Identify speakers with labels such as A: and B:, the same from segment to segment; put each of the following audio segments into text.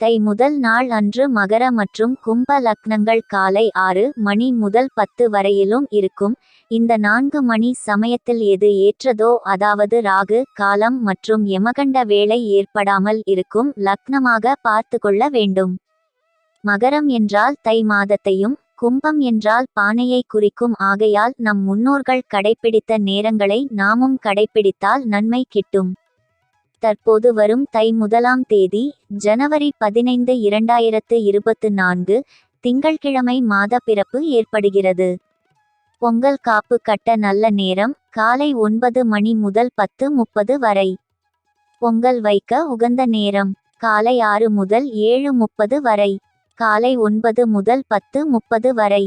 A: தை முதல் நாள் அன்று மகர மற்றும் கும்ப லக்னங்கள் காலை ஆறு மணி முதல் பத்து வரையிலும் இருக்கும். இந்த நான்கு மணி சமயத்தில் எது ஏற்றதோ அதாவது ராகு காலம் மற்றும் எமகண்ட வேலை ஏற்படாமல் இருக்கும் லக்னமாக பார்த்து கொள்ள வேண்டும். மகரம் என்றால் தை மாதத்தையும் கும்பம் என்றால் பானையை குறிக்கும் ஆகையால் நம் முன்னோர்கள் கடைப்பிடித்த நேரங்களை நாமும் கடைப்பிடித்தால் நன்மை கிட்டும். தற்போது வரும் தை முதலாம் தேதி ஜனவரி பதினைந்து இரண்டாயிரத்து இருபத்து நான்கு திங்கள்கிழமை மாத பிறப்பு ஏற்படுகிறது. பொங்கல் காப்பு கட்ட நல்ல நேரம் காலை ஒன்பது மணி முதல் பத்து முப்பது வரை. பொங்கல் வைக்க உகந்த நேரம் காலை ஆறு முதல் ஏழு முப்பது வரை. காலை ஒன்பது முதல் பத்து முப்பது வரை.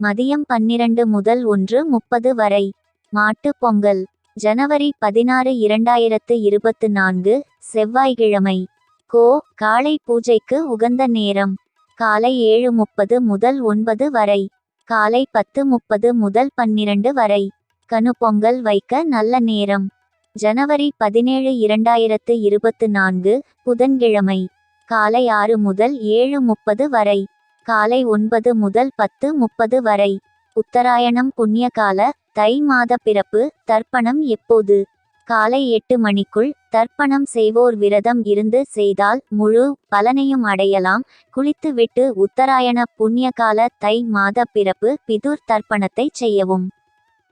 A: மதியம் பன்னிரண்டு முதல் ஒன்று முப்பது வரை. மாட்டுப் பொங்கல். ஜனவரி பதினாறு இரண்டாயிரத்து இருபத்து நான்கு செவ்வாய்க்கிழமை கோ காலை பூஜைக்கு உகந்த நேரம். காலை ஏழு முப்பது முதல் ஒன்பது வரை. காலை பத்து முப்பது முதல் பன்னிரண்டு வரை. கனு பொங்கல் வைக்க நல்ல நேரம். ஜனவரி பதினேழு இரண்டாயிரத்து இருபத்து நான்கு புதன்கிழமை. காலை ஆறு முதல் ஏழு முப்பது வரை. காலை ஒன்பது முதல் பத்து முப்பது வரை. உத்தராயணம் புண்ணியகால தை மாத பிறப்பு தர்ப்பணம் எப்போது? காலை எட்டு மணிக்குள் தர்ப்பணம் செய்வோர் விரதம் இருந்து செய்தால் முழு பலனையும் அடையலாம். குளித்துவிட்டு உத்தராயண புண்ணியகால தை மாத பிறப்பு பிதுர் தர்ப்பணத்தை செய்யவும்.